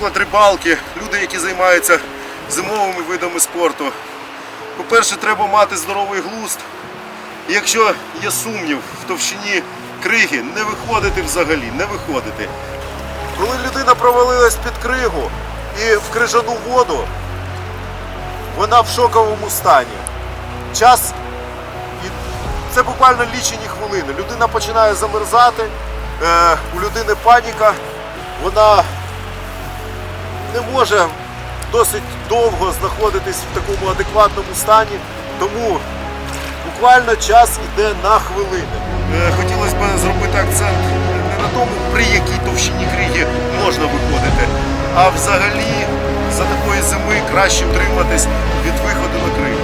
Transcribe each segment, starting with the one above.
наприклад, рибалки, люди, які займаються зимовими видами спорту. По-перше, треба мати здоровий глузд. Якщо є сумнів в товщині криги, не виходити взагалі, не виходити. Коли людина провалилась під кригу і в крижану воду, вона в шоковому стані. Час і це буквально лічені хвилини. Людина починає замерзати, е, у людини паніка, вона не може досить довго знаходитись в такому адекватному стані, тому буквально час йде на хвилини. Е, Хотілося б зробити акцент не на тому, при якій товщині криги можна виходити, а взагалі за такої зими краще втриматись від виходу на кригу.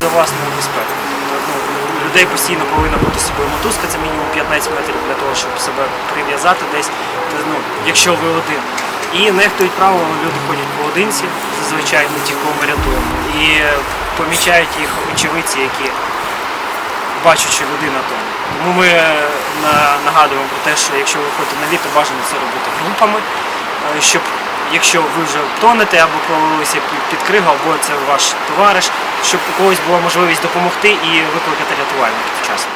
за власну людей постійно повинна бути з собою мотузка, це мінімум 15 метрів для того, щоб себе прив'язати десь, ну, якщо ви один. І нехтують правилами, люди ходять поодинці, зазвичай ну, ті, кого ми рятуємо, і помічають їх очевидці, які бачать, що людина тоне. Тому ми е, нагадуємо про те, що якщо ви ходите на лід, то бажано це робити групами, е, щоб якщо ви вже тонете або провалилися під- під кригу, або це ваш товариш, щоб у когось була можливість допомогти і викликати рятувальників вчасно.